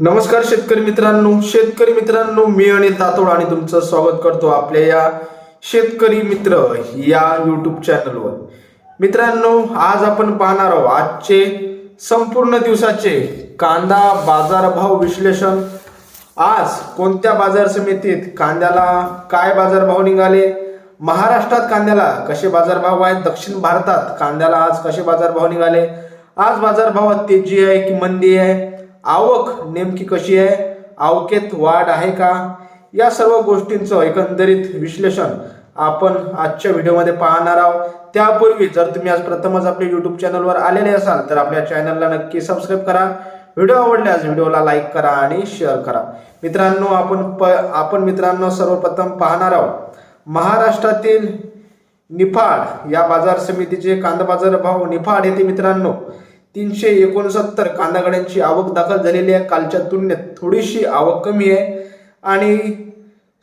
नमस्कार शेतकरी मित्रांनो शेतकरी मित्रांनो मी अनिल तातोड आणि तुमचं स्वागत करतो आपल्या या शेतकरी मित्र या युट्यूब चॅनलवर मित्रांनो आज आपण पाहणार आहोत आजचे संपूर्ण दिवसाचे कांदा बाजारभाव विश्लेषण. आज कोणत्या बाजार समितीत कांद्याला काय बाजारभाव निघाले? महाराष्ट्रात कांद्याला कसे बाजारभाव आहेत? दक्षिण भारतात कांद्याला आज कसे बाजारभाव निघाले? आज बाजारभावात तेजी आहे की मंदी आहे? आवक नेमकी कशी आहे? आवकेत वाढ आहे का? या सर्व गोष्टींचं एकंदरीत विश्लेषण आपण आजच्या व्हिडिओमध्ये पाहणार आहोत. त्यापूर्वी जर तुम्ही आज प्रथमच आपल्या युट्यूब चॅनलवर आलेले असाल तर आपल्या चॅनलला नक्की सबस्क्राईब करा. व्हिडिओ आवडल्यास व्हिडिओला लाईक करा आणि शेअर करा. मित्रांनो आपण प आपण मित्रांनो सर्वप्रथम पाहणार आहोत. महाराष्ट्रातील निफाड या बाजार समितीचे कांदा बाजार भाव निफाड येथे मित्रांनो. तीनशे एकोणसत्तर कांदागाड्यांची आवक दाखल झालेली आहे. कालच्या तुलनेत थोडीशी आवक कमी आहे. आणि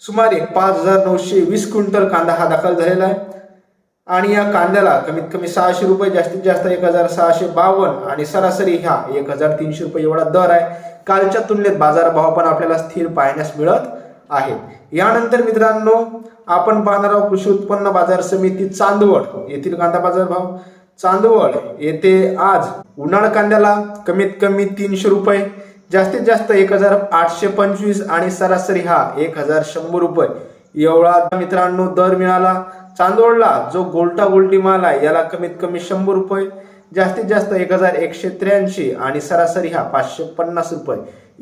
सुमारे पाच हजार नऊशे वीस क्विंटल कांदा हा दाखल झालेला आहे. आणि या कांद्याला कमीत कमी सहाशे रुपये जास्तीत जास्त एक हजार सहाशे बावन्न आणि सरासरी ह्या एक हजार तीनशे रुपये एवढा दर आहे. कालच्या तुलनेत बाजारभाव पण आपल्याला स्थिर पाहण्यास मिळत आहे यानंतर मित्रांनो आपण पाहणार आहोत कृषी उत्पन्न बाजार समिती चांदवड येथील कांदा बाजार भाव चांदवड येथे आज उन्हाळ कांद्याला कमीत कमी तीनशे रुपये जास्तीत जास्त एक हजार आठशे पंचवीस आणि सरासरी हा एक हजार शंभर रुपये. एवढा मित्रांनो दर मिळाला. चांदवडला जो गोलटा गोल्टी माल आहे याला कमीत कमी शंभर रुपये जास्तीत जास्त एक हजार एकशे त्र्याऐंशी आणि सरासरी हा पाचशे पन्नास रुपये.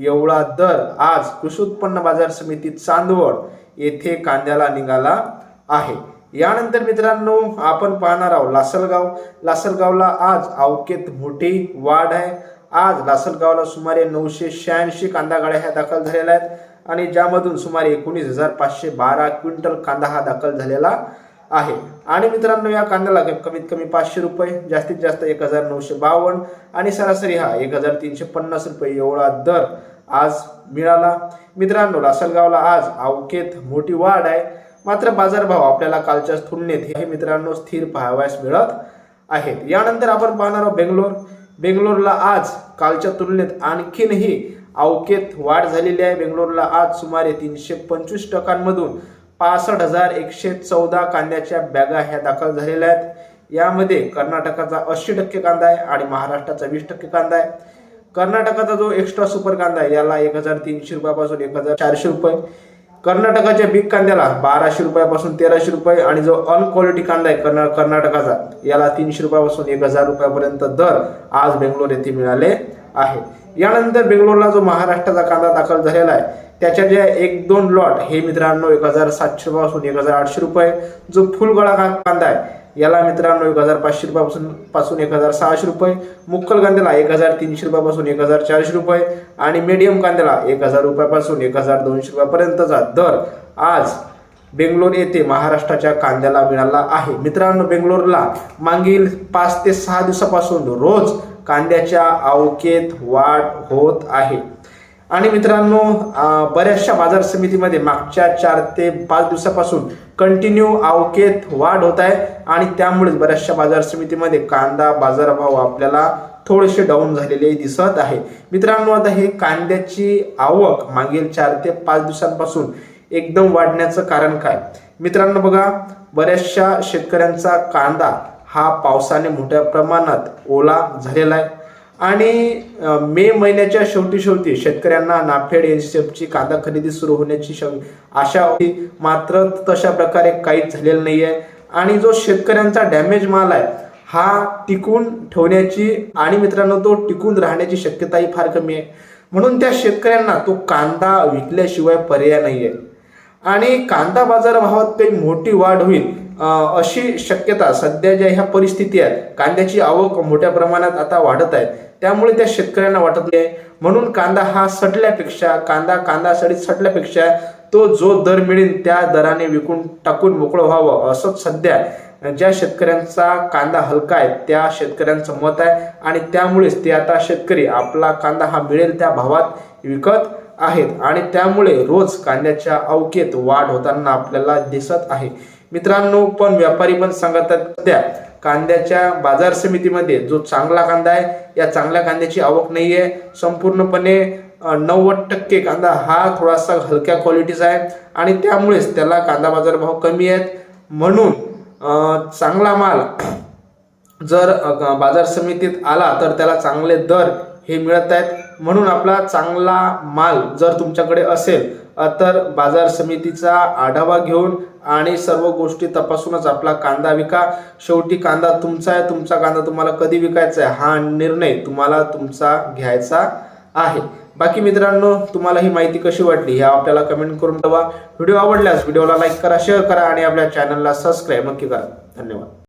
एवढा दर आज कृषी उत्पन्न बाजार समिती चांदवड येथे कांद्याला निघाला आहे. यानंतर मित्रांनो आपण पाहणार आहोत लासलगाव. लासलगावला आज अवकेत मोठी वाढ आहे. आज लासलगावला सुमारे नऊशे शहाऐंशी कांदा गाड्या ह्या दाखल झालेल्या आहेत आणि ज्यामधून सुमारे एकोणीस हजार पाचशे बारा क्विंटल कांदा हा दाखल झालेला आहे. आणि मित्रांनो या कांद्याला कमीत कमी पाचशे रुपये जास्तीत जास्त एक हजार नऊशे बावन्न आणि सरासरी हा एक हजार तीनशे पन्नास रुपये एवढा दर आज मिळाला. मित्रांनो लासलगावला आज अवकेत मोठी वाढ आहे. मात्र बाजारभाव आपल्याला कालच्या तुलनेत हे मित्रांनो स्थिर पाहावयास मिळत आहेत. यानंतर आपण पाहणार आहोत बेंगलोर. बेंगलोरला आज कालच्या तुलनेत आणखीनही अवकेत वाढ झालेली आहे. बेंगलोरला आज सुमारे तीनशे पंचवीस टक्क्यांमधून पासष्ट हजार एकशे चौदा कांद्याच्या बॅगा ह्या दाखल झालेल्या आहेत. यामध्ये कर्नाटकाचा अस्सी टक्के कांदा आहे आणि महाराष्ट्राचा वीस टक्के कांदा आहे. कर्नाटकाचा जो एक्स्ट्रा सुपर कांदा आहे याला एक हजार तीनशे रुपयापासून एक हजार चारशे रुपये कर्नाटकाच्या बिग कांद्याला बाराशे रुपयापासून तेराशे रुपये आणि जो अनक्वालिटी कांदा आहे कर्ना कर्नाटकाचा याला तीनशे रुपयापासून एक हजार रुपयापर्यंत दर आज बेंगलोर येथे मिळाले आहे. यानंतर बेंगलोरला जो महाराष्ट्राचा कांदा दाखल झालेला आहे त्याच्या जे एक दोन लॉट हे मित्रांनो एक हजार सातशे रुपयापासून एक हजार आठशे रुपये जो फुलगळा कांदा आहे याला मित्रांनो एक हजार पाचशे रुपयापासून पासून एक हजार सहाशे रुपये मुक्कल कांद्याला एक हजार तीनशे रुपयापासून एक हजार चारशे रुपये आणि मीडियम कांद्याला एक हजार रुपयापासून एक हजार दोनशे रुपयापर्यंतचा दर आज बेंगलोर येथे महाराष्ट्राच्या कांद्याला मिळाला आहे. मित्रांनो बेंगलोरला मागील पाच ते सहा दिवसापासून रोज कांद्याच्या आवकेत वाढ होत आहे. आणि मित्रांनो बऱ्याचशा बाजार समितीमध्ये मागच्या चार ते पाच दिवसापासून कंटिन्यू आवकेत वाढ होत आहे आणि त्यामुळेच बऱ्याचशा बाजार समितीमध्ये कांदा बाजारभाव आपल्याला थोडेसे डाऊन झालेले दिसत आहे. मित्रांनो आता हे कांद्याची आवक मागील चार ते पाच दिवसांपासून एकदम वाढण्याचं कारण काय? मित्रांनो बघा बऱ्याचशा शेतकऱ्यांचा कांदा हा पावसाने मोठ्या प्रमाणात ओला झालेला आहे. आणि मे महिन्याच्या शेवटी शेवटी शेतकऱ्यांना नाफेड एनसीएफची कांदा खरेदी सुरू होण्याची आशा होती. मात्र तशा प्रकारे काहीच झालेलं नाही आहे आणि जो शेतकऱ्यांचा डॅमेज माल आहे हा टिकून ठेवण्याची आणि मित्रांनो तो टिकून राहण्याची शक्यताही फार कमी आहे. म्हणून त्या शेतकऱ्यांना तो कांदा विकल्याशिवाय पर्याय नाही आहे आणि कांदा बाजारभावात काही मोठी वाढ होईल अशी शक्यता सध्या ज्या ह्या परिस्थिती आहेत कांद्याची आवक मोठ्या प्रमाणात आता वाढत आहे. त्यामुळे त्या शेतकऱ्यांना वाटत नाही. म्हणून कांदा हा सटल्यापेक्षा कांदा कांदा सडीत सटल्यापेक्षा तो जो दर मिळेल त्या दराने विकून टाकून मोकळं व्हावं असंच सध्या ज्या शेतकऱ्यांचा कांदा हलका आहे त्या शेतकऱ्यांचं मत आहे. आणि त्यामुळेच ते आता शेतकरी आपला कांदा हा मिळेल त्या भावात विकत आहेत. आणि त्यामुळे रोज कांद्याच्या अवकेत वाढ होताना आपल्याला दिसत आहे. मित्रांनो पण व्यापारी पण सांगतात सध्या कांद्याच्या बाजार समितीमध्ये जो चांगला कांदा आहे या चांगल्या कांद्याची आवक नाही आहे संपूर्णपणे नव्वद टक्के कांदा हा थोडासा हलक्या क्वालिटीचा आहे आणि त्यामुळेच त्याला कांदा बाजारभाव कमी आहेत. म्हणून चांगला माल जर बाजार समितीत आला तर त्याला चांगले दर हे मिळत आहेत. म्हणून आपला चांगला माल जर तुमच्याकडे असेल तर बाजार समितीचा आढावा घेऊन आणि सर्व गोष्टी तपासूनच आपला कांदा विका. शेवटी कांदा तुमचा आहे तुमचा कांदा तुम्हाला कधी विकायचा आहे हा निर्णय तुम्हाला तुमचा घ्यायचा आहे. बाकी मित्रांनो तुम्हाला ही माहिती कशी वाटली हे आपल्याला कमेंट करून ठेवा व्हिडिओ आवडल्यास व्हिडिओला लाईक करा शेअर करा आणि आपल्या चॅनलला सबस्क्राईब नक्की करा. धन्यवाद.